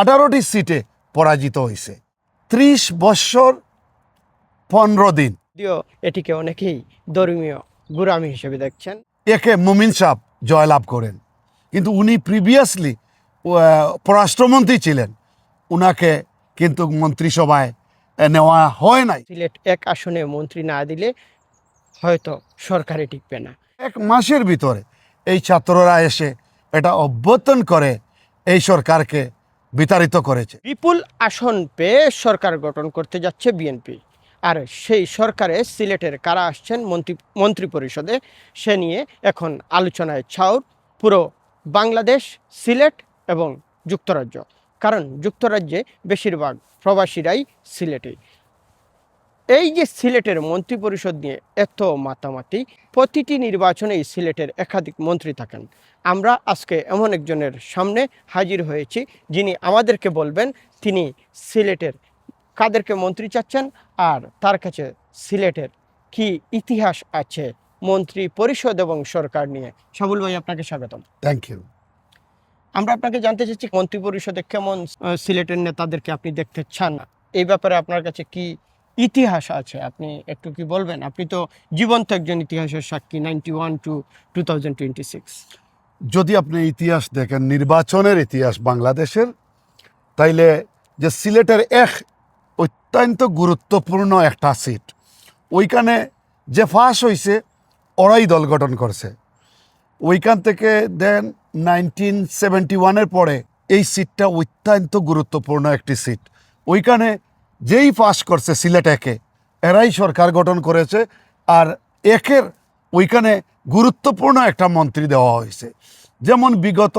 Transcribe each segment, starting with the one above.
আঠারোটি সিটে পরাজিত হয়েছে ত্রিশ বৎসর পনেরো দিন। এটিকে অনেকেই ধর্মীয় গুরামি হিসেবে দেখছেন। একে মুমিন সাহ জয়লাভ করেন। কিন্তু উনি প্রিভিয়াসলি পররাষ্ট্রমন্ত্রী ছিলেন। উনাকে কিন্তু মন্ত্রিসভায় নেওয়া হয় নাই। সিলেট এক আসনে মন্ত্রী না দিলে হয়তো সরকারে টিকবে না। এক মাসের ভিতরে এই ছাত্ররা এসে এটা অভ্যর্থন করে এই সরকারকে বিতাড়িত করেছে। বিপুল আসন পেয়ে সরকার গঠন করতে যাচ্ছে বিএনপি। আর সেই সরকারে সিলেটের কারা আসছেন মন্ত্রী মন্ত্রী পরিষদে সে নিয়ে এখন আলোচনায় ছাউর পুরো বাংলাদেশ, সিলেট এবং যুক্তরাজ্য। কারণ যুক্তরাজ্যে বেশিরভাগ প্রবাসীরাই সিলেটে। এই যে সিলেটের মন্ত্রী পরিষদ নিয়ে এত মাতামাতি প্রতিটি নির্বাচনেই সিলেটের একাধিক মন্ত্রী থাকেন। আমরা আজকে এমন একজনের সামনে হাজির হয়েছি যিনি আমাদেরকে বলবেন তিনি সিলেটের কাদেরকে মন্ত্রী চাচ্ছেন আর তার কাছে সিলেটের কি ইতিহাস আছে মন্ত্রী পরিষদ এবং সরকার নিয়ে। সাবুল ভাই আপনাকে স্বাগতম। থ্যাংক ইউ আমরা আপনাকে জানতে চাচ্ছি মন্ত্রী পরিষদে কেমন সিলেটের নেতাদেরকে আপনি দেখতে চান? এই ব্যাপারে আপনার কাছে কি ইতিহাস আছে। আপনি একটু কি বলবেন? আপনি তো জীবন্ত একজন ইতিহাসের সাক্ষী ninety one to two thousand twenty six যদি আপনি ইতিহাস দেখেন, নির্বাচনের ইতিহাস বাংলাদেশের, তাইলে যে সিলেটের এক অত্যন্ত গুরুত্বপূর্ণ একটা সিট ওইখানে যে ফাঁস হয়েছে ওরাই দল গঠন করছে। ওইখান থেকে দেন নাইনটিন সেভেন্টি ওয়ানের পরে এই সিটটা অত্যন্ত গুরুত্বপূর্ণ একটি সিট ওইখানে যেই পাস করছে সিলেট একে, এরাই সরকার গঠন করেছে আর একের ওইখানে গুরুত্বপূর্ণ একটা মন্ত্রী দেওয়া হয়েছে। যেমন বিগত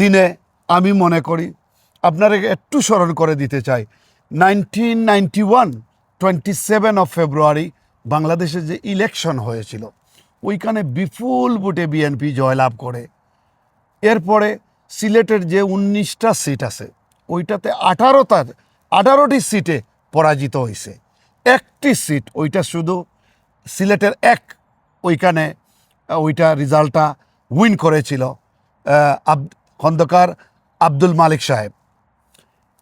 দিনে আমি মনে করি, আপনারা একটু স্মরণ করে দিতে চাই, nineteen ninety one, twenty seven of February বাংলাদেশে যে ইলেকশন হয়েছিল, ওইখানে বিপুল ভোটে বিএনপি জয়লাভ করে। এরপরে সিলেটের যে উনিশটা সিট আছে, ওইটাতে আঠারোটা আঠারোটি সিটে পরাজিত হয়েছে একটি সিট, ওইটা শুধু সিলেটের এক, ওইখানে ওইটা রেজাল্টটা উইন করেছিল আব- খন্দকার আব্দুল মালিক সাহেব।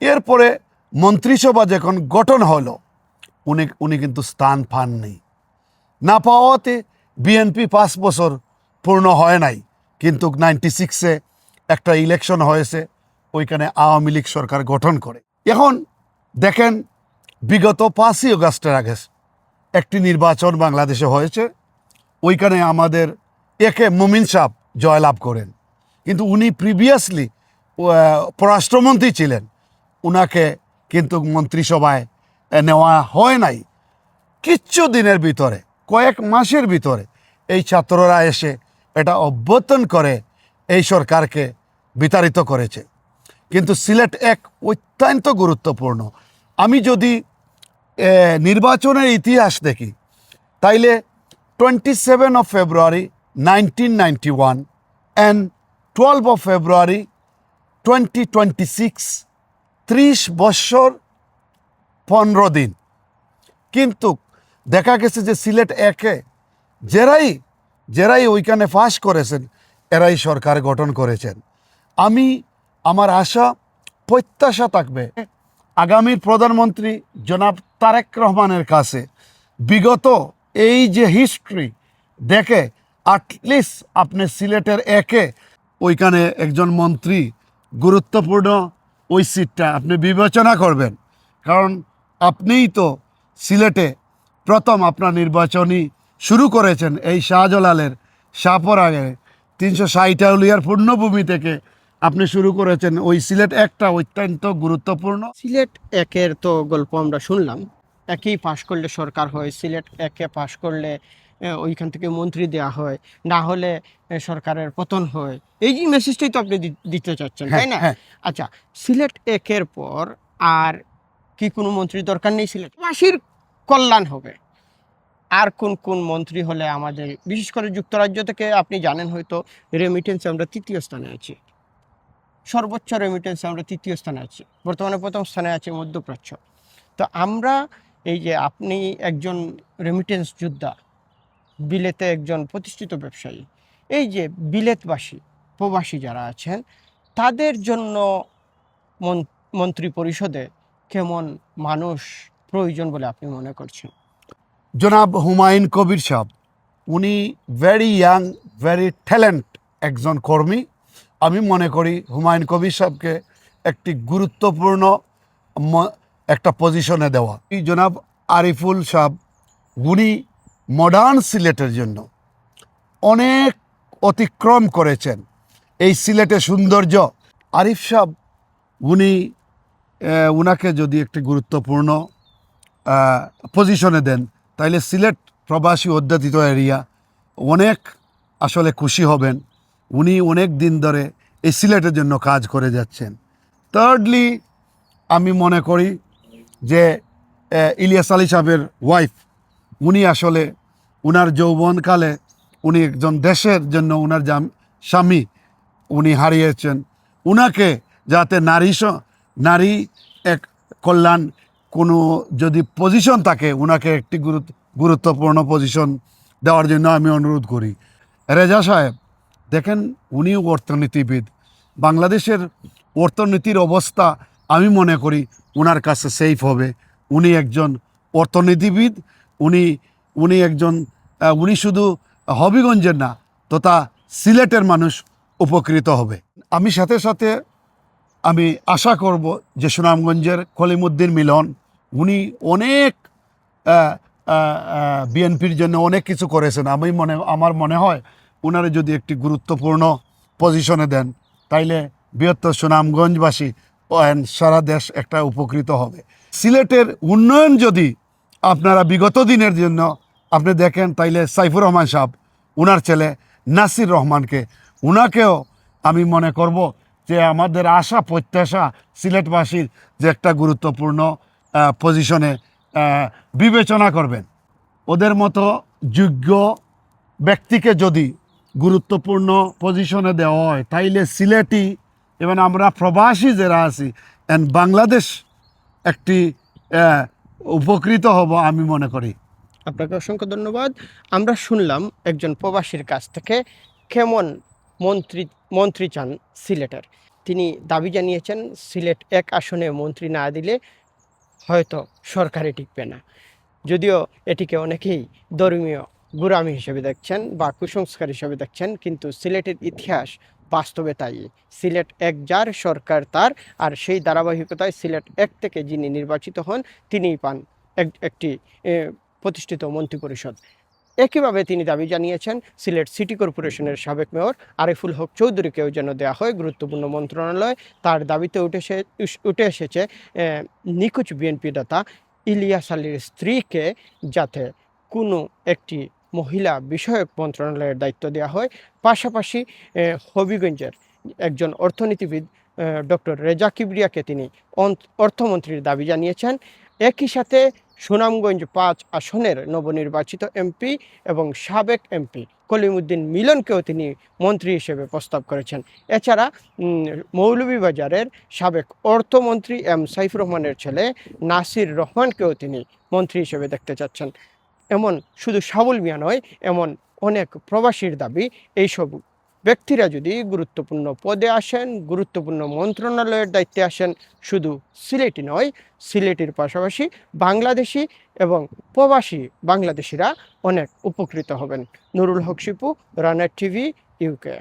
এরপরে মন্ত্রিসভা যখন গঠন হলো, উনি উনি কিন্তু স্থান পাননি। না পাওয়াতে বিএনপি পাঁচ বছর পূর্ণ হয় নাই, কিন্তু নাইনটি সিক্সে একটা ইলেকশন হয়েছে, ওইখানে আওয়ামী লীগ সরকার গঠন করে। এখন দেখেন, বিগত পাঁচই অগাস্টের আগে একটি নির্বাচন বাংলাদেশে হয়েছে। ওইখানে আমাদের একে মুমিন সাহ জয়লাভ করেন। কিন্তু উনি প্রিভিয়াসলি পররাষ্ট্রমন্ত্রী ছিলেন। উনাকে কিন্তু মন্ত্রিসভায় নেওয়া হয় নাই। কিচ্ছু দিনের ভিতরে, কয়েক মাসের ভিতরে এই ছাত্ররা এসে এটা অভ্যর্থন করে এই সরকারকে বিতাড়িত করেছে। কিন্তু সিলেট এক অত্যন্ত গুরুত্বপূর্ণ আমি যদি নির্বাচনের ইতিহাস দেখি, তাইলে twenty seven of February nineteen ninety one and twelve of February twenty twenty six ত্রিশ বৎসর পনেরো দিন। কিন্তু দেখা গেছে যে সিলেট একে, যেরাই যেরাই ওইখানে ফাঁস করেছেন, এরাই সরকার গঠন করেছেন। আমি, আমার আশা প্রত্যাশা থাকবে আগামীর প্রধানমন্ত্রী জনাব তারেক রহমানের কাছে বিগত এই যে হিস্ট্রি দেখে আটলিস্ট আপনি সিলেটের একে, ওইখানে একজন মন্ত্রী গুরুত্বপূর্ণ ওই সিটটা আপনি বিবেচনা করবেন। কারণ আপনিই তো সিলেটে প্রথম আপনার নির্বাচনী শুরু করেছেন এই শাহজালালের শাহপরাগে তিনশো ষাটাউলিয়ার পূর্ণভূমি থেকে আপনি শুরু করেছেন ওই সিলেট একটা অত্যন্ত গুরুত্বপূর্ণ। সিলেট একের তো গল্প আমরা শুনলাম। একই পাশ করলে সরকার হয় সিলেট একে পাশ করলে ওইখান থেকে মন্ত্রী দেওয়া হয় না হলে সরকারের পতন হয়। এই যে মেসেজটাই তো আপনি দিতে চাচ্ছেন তাই না? হ্যাঁ। আচ্ছা সিলেট একের পর আর কি কোনো মন্ত্রী দরকার নেই সিলেট? বাসীর কল্যাণ হবে। আর কোন কোন মন্ত্রী হলে আমাদের বিশেষ করে যুক্তরাজ্য থেকে আপনি জানেন হয়তো রেমিটেন্স আমরা তৃতীয় স্থানে আছি। সর্বোচ্চ রেমিটেন্স আমরা তৃতীয় স্থানে আছি। বর্তমানে প্রথম স্থানে আছে মধ্যপ্রাচ্য। তো আমরা এই যে আপনি একজন রেমিটেন্স যোদ্ধা, বিলেতে একজন প্রতিষ্ঠিত ব্যবসায়ী, এই যে বিলেতবাসী, প্রবাসী যারা আছেন, তাদের জন্য মন- মন্ত্রী পরিষদে কেমন মানুষ প্রয়োজন বলে আপনি মনে করছেন? জনাব হুমায়ুন কবির সাহ উনি ভেরি ইয়াং ভেরি ট্যালেন্ট একজন কর্মী। আমি মনে করি হুমায়ুন কবির সাহেবকে একটি গুরুত্বপূর্ণ একটা পজিশনে দেওয়া। এই জনাব আরিফুল সাহ উনি মডার্ন সিলেটের জন্য অনেক অতিক্রম করেছেন এই সিলেটের সৌন্দর্য। আরিফ সাহ উনি উনাকে যদি একটি গুরুত্বপূর্ণ পজিশনে দেন, তাইলে সিলেট প্রবাসী অধ্যাতিত এরিয়া অনেক আসলে খুশি হবেন। উনি অনেক দিন ধরে এই সিলেটের জন্য কাজ করে যাচ্ছেন। থার্ডলি আমি মনে করি যে ইলিয়াস আলী সাহেবের ওয়াইফ উনি আসলে উনার যৌবনকালে উনি একজন দেশের জন্য উনার স্বামী উনি হারিয়েছেন। উনাকে যাতে নারী নারী এক কল্যাণ কোনো যদি পজিশন থাকে, উনাকে একটি গুরুত্ব গুরুত্বপূর্ণ পজিশন দেওয়ার জন্য আমি অনুরোধ করি। রেজা সাহেব দেখেন উনিও অর্থনীতিবিদ। বাংলাদেশের অর্থনীতির অবস্থা আমি মনে করি উনার কাছে সেফ হবে। উনি একজন অর্থনীতিবিদ, উনি উনি একজন উনি শুধু হবিগঞ্জের না, তথা সিলেটের মানুষ উপকৃত হবে। আমি সাথে সাথে আমি আশা করব যে সুনামগঞ্জের কলিমুদ্দিন মিলন, উনি অনেক বিএনপির জন্য অনেক কিছু করেছেন। আমি মনে, আমার মনে হয় ওনারা যদি একটি গুরুত্বপূর্ণ পজিশনে দেন, তাইলে বৃহত্তর সুনামগঞ্জবাসী সারা দেশ একটা উপকৃত হবে। সিলেটের উন্নয়ন যদি আপনারা বিগত দিনের জন্য আপনি দেখেন, তাইলে সাইফুর রহমান সাহেব, উনার ছেলে নাসির রহমানকে, উনাকেও আমি মনে করব যে আমাদের আশা, প্রত্যাশা সিলেটবাসীর যে একটা গুরুত্বপূর্ণ পজিশনে বিবেচনা করবেন। ওদের মতো যোগ্য ব্যক্তিকে যদি গুরুত্বপূর্ণ পজিশনে দেওয়া হয়। তাইলে সিলেটি এবং আমরা প্রবাসী যারা আছি অ্যান্ড বাংলাদেশ একটি উপকৃত হব আমি মনে করি। আপনাকে অসংখ্য ধন্যবাদ। আমরা শুনলাম একজন প্রবাসীর কাছ থেকে কেমন মন্ত্রী মন্ত্রী চান সিলেটের। তিনি দাবি জানিয়েছেন, সিলেট এক আসনে মন্ত্রী না দিলে হয়তো সরকারে টিকবে না। যদিও এটিকে অনেকেই ধর্মীয় গুরামি হিসেবে দেখছেন বা কুসংস্কার হিসেবে দেখছেন, কিন্তু সিলেটের ইতিহাস বাস্তবে তাই। সিলেট এক যার সরকার তার, আর সেই ধারাবাহিকতায় সিলেট এক থেকে যিনি নির্বাচিত হন, তিনিই পান এক, একটি প্রতিষ্ঠিত মন্ত্রিপরিষদ। একইভাবে তিনি দাবি জানিয়েছেন, সিলেট সিটি কর্পোরেশনের সাবেক মেয়র আরিফুল হক চৌধুরীকেও যেন দেওয়া হয় গুরুত্বপূর্ণ মন্ত্রণালয়। তার দাবিতে উঠে উঠে এসেছে নিকুচ বিএনপি দাতা ইলিয়াস আলীর স্ত্রীকে যাতে কোনো একটি মহিলা বিষয়ক মন্ত্রণালয়ের দায়িত্ব দেওয়া হয়। পাশাপাশি হবিগঞ্জের একজন অর্থনীতিবিদ ডক্টর রেজা কিবরিয়াকে তিনি অর্থমন্ত্রীর দাবি জানিয়েছেন। একই সাথে সুনামগঞ্জ পাঁচ আসনের নবনির্বাচিত এমপি এবং সাবেক এমপি কলিমুদ্দিন মিলনকেও তিনি মন্ত্রী হিসেবে প্রস্তাব করেছেন। এছাড়া মৌলভীবাজারের সাবেক অর্থমন্ত্রী এম সাইফুর রহমানের ছেলে নাসির রহমানকেও তিনি মন্ত্রী হিসেবে দেখতে চাচ্ছেন। এমন শুধু সাবুল মিয়া নয়, এমন অনেক প্রবাসীর দাবি, এইসব ব্যক্তিরা যদি গুরুত্বপূর্ণ পদে আসেন, গুরুত্বপূর্ণ মন্ত্রণালয়ের দায়িত্বে আসেন, শুধু সিলেটি নয়, সিলেটির পাশাপাশি বাংলাদেশি এবং প্রবাসী বাংলাদেশিরা অনেক উপকৃত হবেন। Nurul Haque Shipu runner TV, UK.